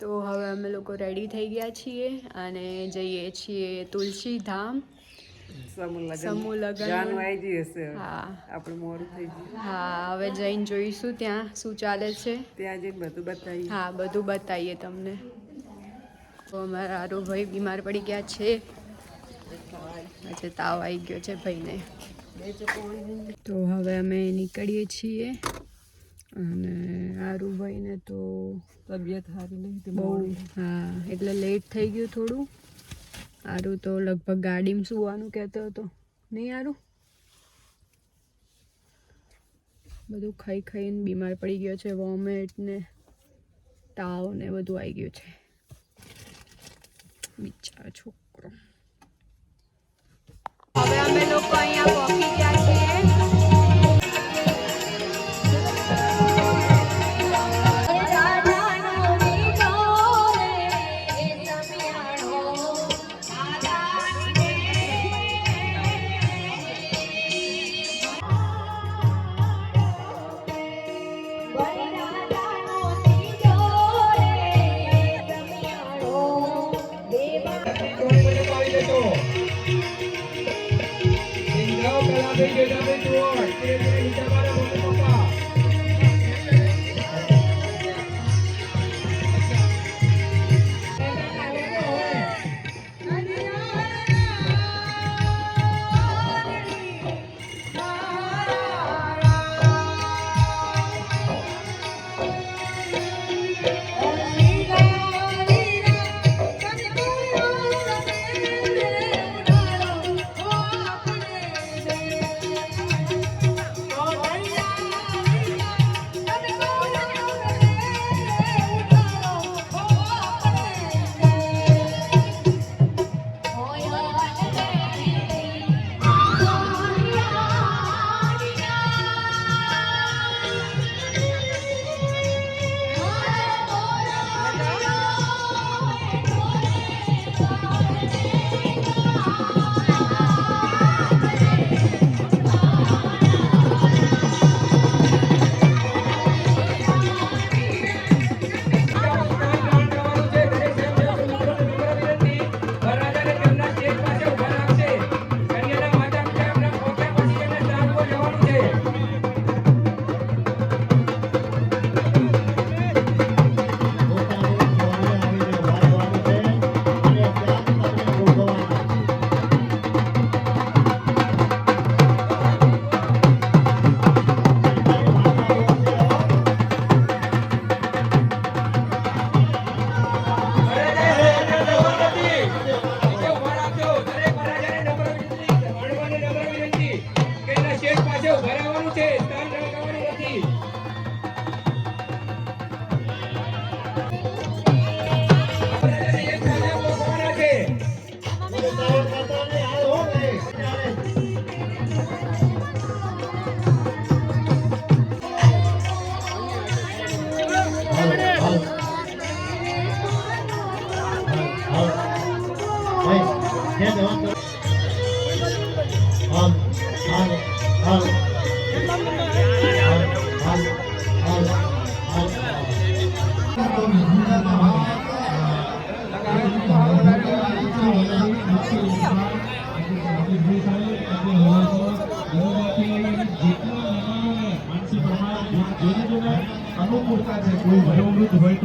તો હવે અમે લોકો રેડી થઈ ગયા છીએ અને જઈએ છીએ તુલસી ધામ. સમૂહ લગન. હા. આપણે મોડું થઈ ગયું. હા હવે જઈને જોઈશું ત્યાં શું ચાલે છે. ત્યાં જઈને બધું બતાવીએ. હા બધું બતાવીએ તમને. તો અમારા આરુભાઈ બીમાર પડી ગયા છે. આજે તાવ આવી ગયો છે ભાઈને. તો હવે અમે નીકળીએ છીએ. અને આરુભાઈને તો તબિયત સારી નહીં હતી બહુ હા એટલે લેટ થઈ ગયું થોડું. આરું તો લગભગ ગાડીમાં સુવાનું કહેતો હતો. નહીં આરું બધું ખાઈ ખાઈને બીમાર પડી ગયો છે વોમેટ ને તાવ ને બધું આવી ગયું છે. બિચારો છોકરો. હવે અમે લોકો અહીંયા પહોંચી ગયા.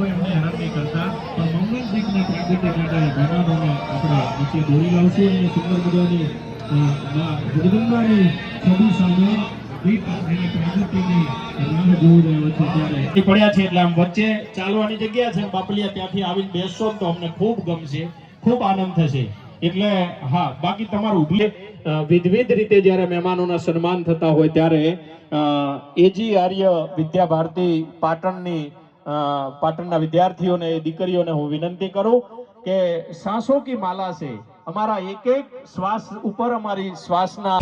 વયોવૃદ્ધ અમને હેરાન નહીં કરતા, પણ મંગનજીતના પ્રાગટ્ય માટે મહેમાનોને આપણે નીચે દોરી લાવશું અને સુંદર મજાની જગદંબાની છબી સામે આમ વચ્ચે ચાલવાની જગ્યા છે બાપલિયા ત્યાંથી આવીને બેસશો તો અમને ખૂબ ગમશે, ખૂબ આનંદ થશે. એટલે હા, બાકી તમારું વિધવિધ રીતે જ્યારે મહેમાનોના સન્માન થતા હોય ત્યારે એજી આર્ય વિદ્યા ભારતી પાટણની પાટણના વિદ્યાર્થીઓને, દીકરીઓને હું વિનંતી કરું કે સાસો કી માલા છે. અમારા એક એક શ્વાસ ઉપર અમારી શ્વાસના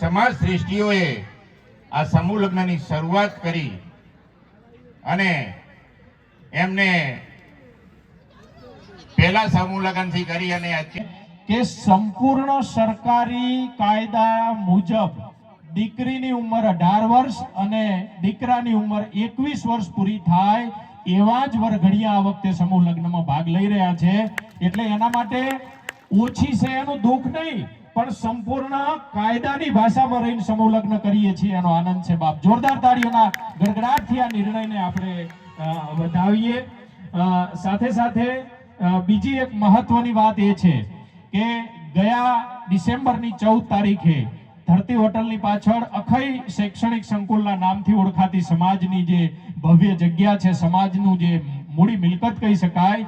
સમાજ શ્રેષ્ઠીઓએ આ સમૂહ લગ્નની શરૂઆત કરી અને એમને પહેલા સમૂહ લગ્નથી કરી અને કે સંપૂર્ણ સરકારી કાયદા મુજબ દીકરીની ઉંમર અઢાર વર્ષ અને દીકરાની ઉંમર એકવીસ વર્ષ પૂરી થાય એવા જ વરઘડિયા આ વખતે સમૂહ લગ્નમાં ભાગ લઈ રહ્યા છે. એટલે એના માટે ઓછી છે, એનું દુઃખ નહીં. પણ સંપૂર્ણ કાયદાની ભાષામાં રહીને સમૂહ લગ્ન કરીએ છીએ, એનો આનંદ છે બાપ. જોરદાર તાળીઓના ગડગડાટથી આ નિર્ણયને આપણે વધાવીએ સાથે સાથે બીજી એક મહત્વની વાત એ છે કે ગયા ડિસેમ્બરની ચૌદ તારીખે ધરતી હોટલની પાછળ અખઈ શૈક્ષણિક સંકુલના નામથી ઓળખાતી સમાજની જે ભવ્ય જગ્યા છે, સમાજનું જે મૂડી મિલકત કહી શકાય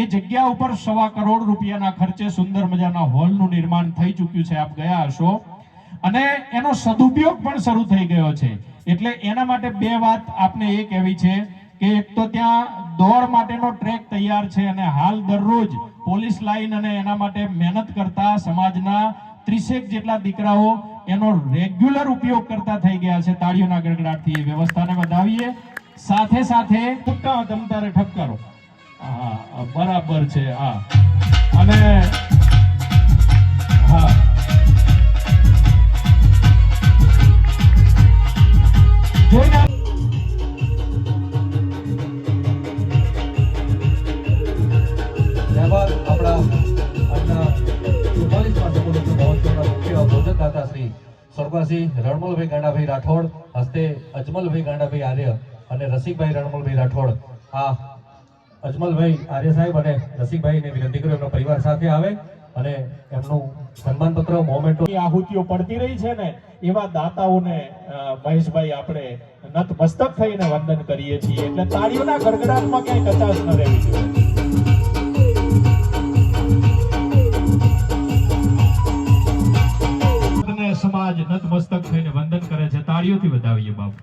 એ જગ્યા ઉપર સવા કરોડ રૂપિયાના ખર્ચે સુંદર મજાના હોલનું નિર્માણ થઈ ચૂક્યું છે. આપ ગયા હશો. અને એનો સદુપયોગ પણ શરૂ થઈ ગયો છે. એટલે એના માટે બે વાત આપને એ કહેવી છે કે એક તો ત્યાં દોડ માટેનો ટ્રેક તૈયાર છે અને હાલ દરરોજ પોલીસ લાઈન અને એના માટે મહેનત કરતા સમાજના ત્રીસેક જેટલા દીકરાઓ એનો રેગ્યુલર ઉપયોગ કરતા થઈ ગયા છે. તાળીઓના ગડગડાટથી એ વ્યવસ્થાને વધાવીએ. સાથે સાથે તમતારે ઠપકારો હા બરાબર છે, હા. અને, હા. શ્રી સ્વર્ગવાસી રણમલભાઈ ગાંડાભાઈ રાઠોડ, હસ્તે અજમલભાઈ ગાંડાભાઈ આર્ય અને રસિકભાઈ રણમલભાઈ રાઠોડ. આ અજમલભાઈ આર્ય સાહેબ અને રસિકભાઈને વિનંતી કરું, એમનો પરિવાર સાથે આવે અને એમનું સન્માનપત્ર, મોમેન્ટો આહુતિઓ પડતી રહી છે ને, એવા દાતાઓને મહેશભાઈ આપણે નતમસ્તક થઈને વંદન કરીએ છીએ. એટલે તાળીઓના ગડગડાટમાં ક્યાંય કચાશ ન રહેવી જોઈએ. સમાજ નતમસ્તક થઈને વંદન કરે છે. તાળીઓથી વધાવીએ બાપુ.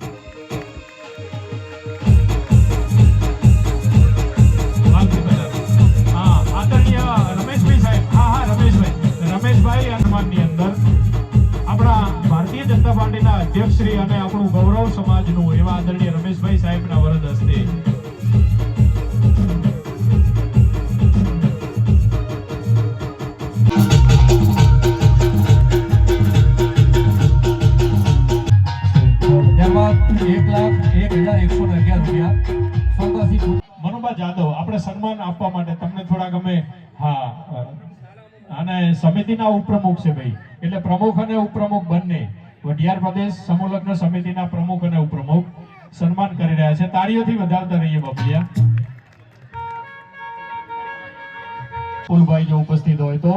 પાર્ટીના અધ્યક્ષ અને આપણું ગૌરવ સમાજનું એવા આદરણીય રમેશભાઈ સાહેબના વરદ હસ્તે. મનુભા જાદવ આપણે સન્માન આપવા માટે તમને થોડા ગમે હા અને સમિતિના ઉપપ્રમુખ છે ભાઈ. એટલે પ્રમુખ અને ઉપપ્રમુખ બંને. વઢિયાર પ્રદેશ સમૂહ સમિતિના પ્રમુખ અને ઉપપ્રમુખ સન્માન કરી રહ્યા છે. તાળીઓથી વધાવતા રહીએ બાપુયા ફૂલભાઈ જો ઉપસ્થિત હોય તો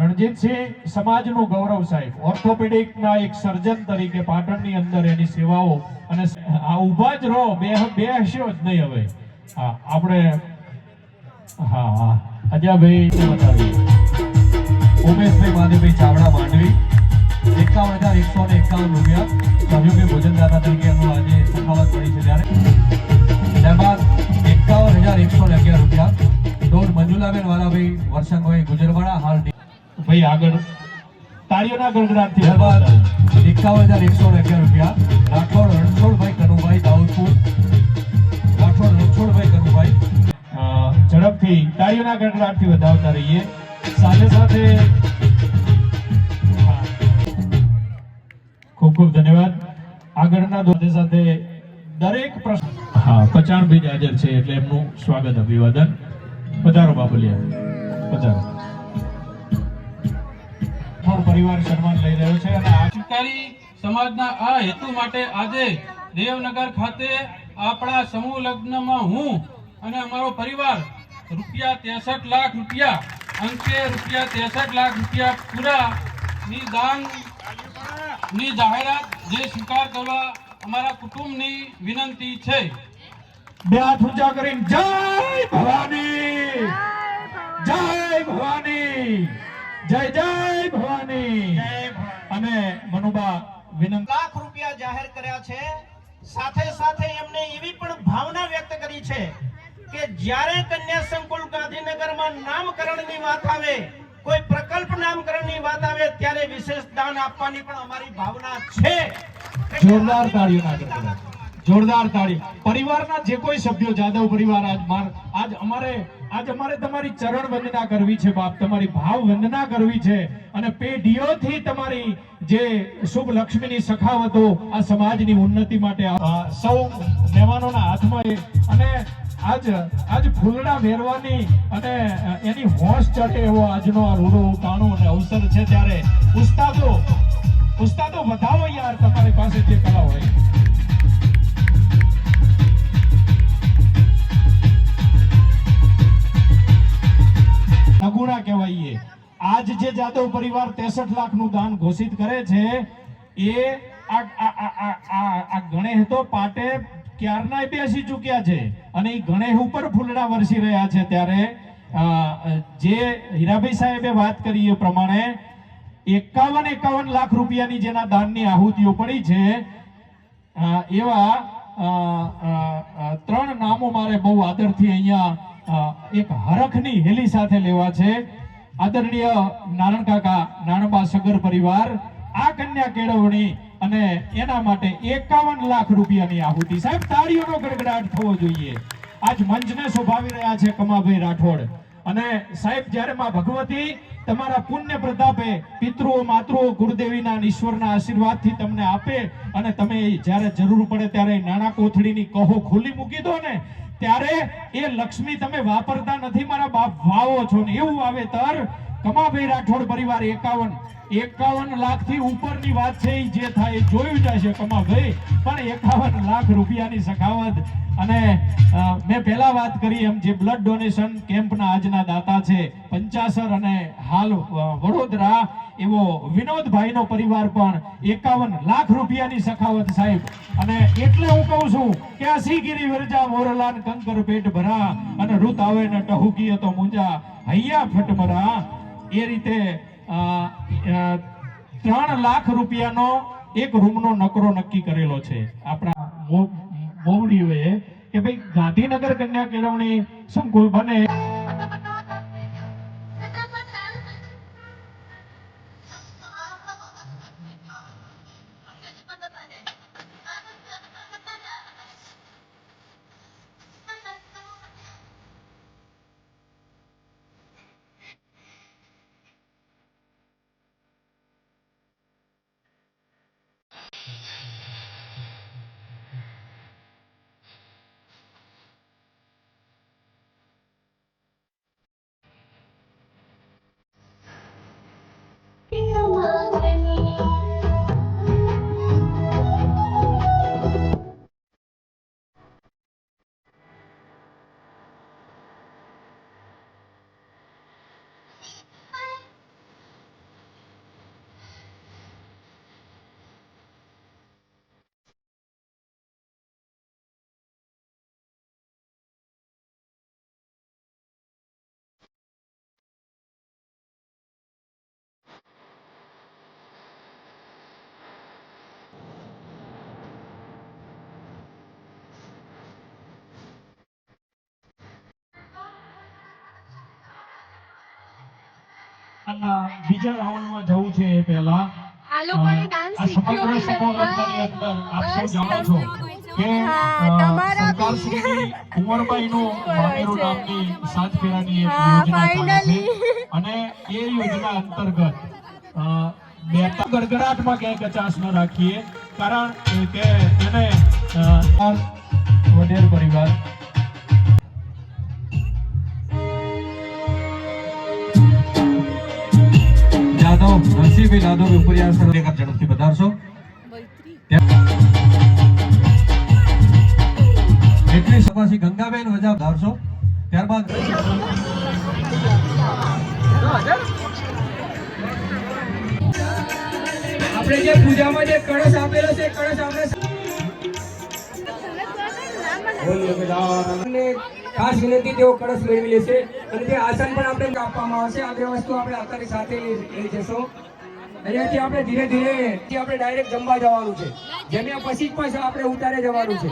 રણજીતસિંહ સમાજનું ગૌરવ સાહેબ, ઓર્થોપેડિકના એક સર્જન તરીકે પાટણની અંદર એની સેવાઓ અને આ ઊભા જ રહો, બે બે હસ્યો જ નહીં હવે. હા, આપણે, હા હા, અજયભાઈ ઉમેશભાઈ માધવભાઈ ચાવડા માંડવી. એકાવન હજાર એકસો ને એકાવન રૂપિયા સહયોગી ભોજનદાતા તરીકે એમનું આજે સખાવત મળી છે ત્યારે. ત્યારબાદ એકાવન હજાર એકસો ને અગિયાર રૂપિયા. ડોર મંજુલાબેન વાલાભાઈ વર્ષંગભાઈ ગુજરવાડા હાલ ભાઈ આગળ. તાળીઓના ગડગડાટથી ત્યારબાદ એકાવન હજાર એકસો ને અગિયાર રૂપિયા. રાઠોડ રણછોડભાઈ કનુભાઈ દાઉદપુર. રાઠોડ રણછોડભાઈ કનુભાઈ. ઝડપથી તાળીઓના ગણગણાટથી વધાવતા રહીએ. સાથે સાથે ખૂબ ધન્યવાદ. આગળના દોતે સાથે દરેક પ્રશ્ન હા, પચાણ બીજ હાજર છે એટલે એમનું સ્વાગત, અભિવાદન. પધારો બાબુલિયા. પધારો. થોડો પરિવાર સન્માન લઈ રહ્યો છે અને આચકારી સમાજના આ હેતુ માટે આજે દેવનગર ખાતે આપણા સમૂહ લગ્નમાં હું અને અમારો પરિવાર રૂપિયા ત્રેસઠ લાખ રૂપિયા, અંકે રૂપિયા ત્રેસઠ લાખ રૂપિયા પૂરા ની દાન ની જાહેરાત જે સ્વીકાર કરવા અમારા કુટુંબની વિનંતી છે. બે હાથ ઊંચા કરીને જય ભવાની! જય ભવાની! જય જય ભવાની! અને મનુબા વિનંતી લાખ રૂપિયા જાહેર કર્યા છે. સાથે સાથે એમને એવી પણ ભાવના વ્યક્ત કરી છે કે જ્યારે કન્યા સંકુલ ગાંધીનગરમાં નામકરણની વાત આવે કોઈ પ્રકલ્પ નામકરણની વાત આવે ત્યારે વિશેષ દાન આપવાની પણ અમારી ભાવના છે. જોરદાર તાળીઓ જોરદાર તાળી પરિવારના જે કોઈ સભ્યો, જાદવ પરિવાર, આજ માર આજ અમારે આજ અમારે તમારી ચરણ વંદના કરવી છે, બાપ. તમારી ભાવ વંદના કરવી છે. અને પેઢીઓથી તમારી જે શુભ લક્ષ્મીની સખાવતો આ સમાજની ઉન્નતિ માટે સૌ મહેમાનોના હાથમાં અને આજ આજ ફૂલડા મેરવાની અને એની હોશ ચડે એવો આજનો આ રૂડો કાણો અને અવસર છે ત્યારે ઉસ્તાદો ઉસ્તાદો વધાવો યાર તમારી પાસે જે કલા હોય અગુણા કહેવાય. આજ જે જાદવ પરિવાર 63 લાખનું દાન ઘોષિત કરે છે, એ આ, આ- આ- આ- આ- આ ગણેશ તો પાટે ક્યારનાય બેસી ચૂક્યા છે અને એ ગણેશ ઉપર ફૂલડા વરસી રહ્યા છે ત્યારે જે હીરાભાઈ સાહેબે વાત કરી એ પ્રમાણે એકાવન એકાવન લાખ રૂપિયાની જેના દાનની આહુતિઓ પડી છે એવા ત્રણ નામો મારે બહુ આદરથી અહીંયા એક હરખની હેલી સાથે લેવા છે. આદરણીય નારણ કાકા નાણબા સગર પરિવાર, આ કન્યા કેળવણી અને એના માટે એકાવન લાખ રૂપિયાની આહુતિ. સાહેબ, તાળીઓનો ગડગડાટ થવો જોઈએ. આજ મંચને શોભાવી રહ્યા છે કમાભાઈ રાઠોડ. અને સાહેબ, જ્યારે માં ભગવતી તમારા પુણ્ય પ્રતાપે પિતૃઓ, માતૃઓ, ગુરુદેવીના ઈશ્વરના આશીર્વાદથી તમને આપે અને તમે જ્યારે જરૂર પડે ત્યારે નાણા કોથળીની કહો ખોલી મૂકી દો ને, ત્યારે એ લક્ષ્મી તમે વાપરતા નથી, મારા બાપ વાવો છો ને. એવું વાવેતર કમાભાઈ રાઠોડ પરિવાર એકાવન એકાવન લાખથી ઉપરની વાત છે જે થાય એ જોયું જશે કમાભાઈ પણ એકાવન લાખ રૂપિયાની સખાવત અને મેં પહેલા વાત કરી એમ જે બ્લડ ડોનેશન કેમ્પના આજના દાતા છે, પંચાસર અને હાલ વડોદરા, એવો વિનોદભાઈનો પરિવાર પણ એકાવન લાખ રૂપિયાની સખાવત સાહેબ. અને એટલે હું કહું છું કે આ શ્રીગીરી વરજા, મોરલાન, કંકર, પેટ ભરા અને ઋત આવે ને ટહુકીએ તો મુંજા હૈયા ફટમરા. એ રીતે ત્રણ લાખ રૂપિયાનો એક રૂમનો નકરો નક્કી કરેલો છે. આપણા મોવડીઓએ કે ભાઈ ગાંધીનગર કન્યા કેળવણી સંકુલ બને. આ બીજા રાઉન્ડમાં જવું છે એ પહેલા. સમગ્ર સમારોહની અંદર આપ સૌ જાણો છો કે હા, અ, તમારા સરકાર શ્રી કુંવરબાઈનું મામેરું નામની સાત ફેરાની એક યોજના ચાલે છે. અને એ યોજના અંતર્ગત બે ગડગડાટમાં ક્યાંય કચાશ ન રાખીએ. કારણ કે અ, વડેર પરિવાર જાદવ નરસિંહભાઈ જાદવ ઉપરિયા સર એક ઝડપથી પધારશો. એટલી સભાસી ગંગાબેન વજા વધારશો ત્યારબાદ આપણે જે પૂજામાં જે કળશ આપેલો છે કળશ આપણે ખાસ વિનંતી તેઓ કળશ મેળવી લેશે અને તે આસન પણ આપણે આપવામાં આવશે. આ વસ્તુ આપણે અત્યારે સાથે લઈ જશો. અહીંયાથી આપણે ધીરે ધીરે આપણે ડાયરેક્ટ જમવા જવાનું છે. જમ્યા પછી જ પાછા આપણે ઉતારે જવાનું છે.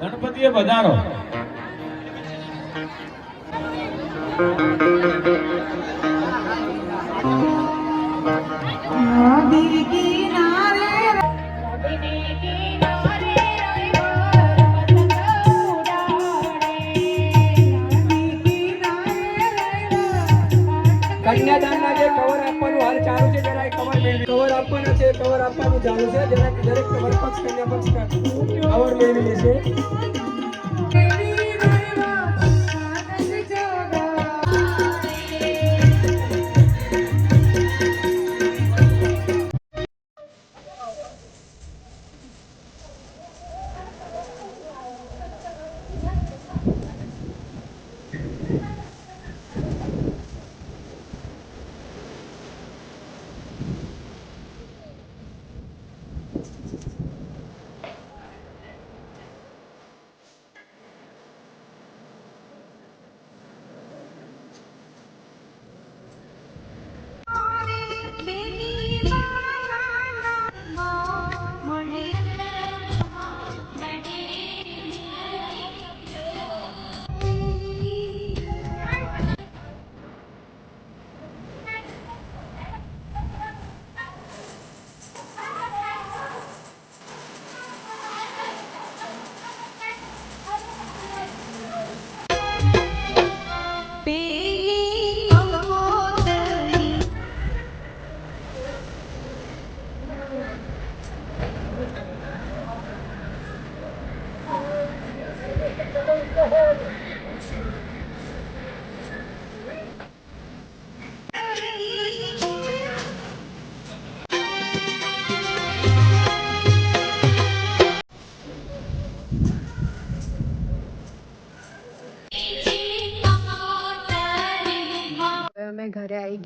ગણપતિએ વધારો.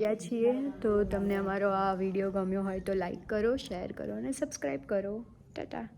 ગયા છીએ, તો તમને અમારો આ વીડિયો ગમ્યો હોય તો લાઈક કરો શેર કરો અને સબસ્ક્રાઈબ કરો. ટાટા.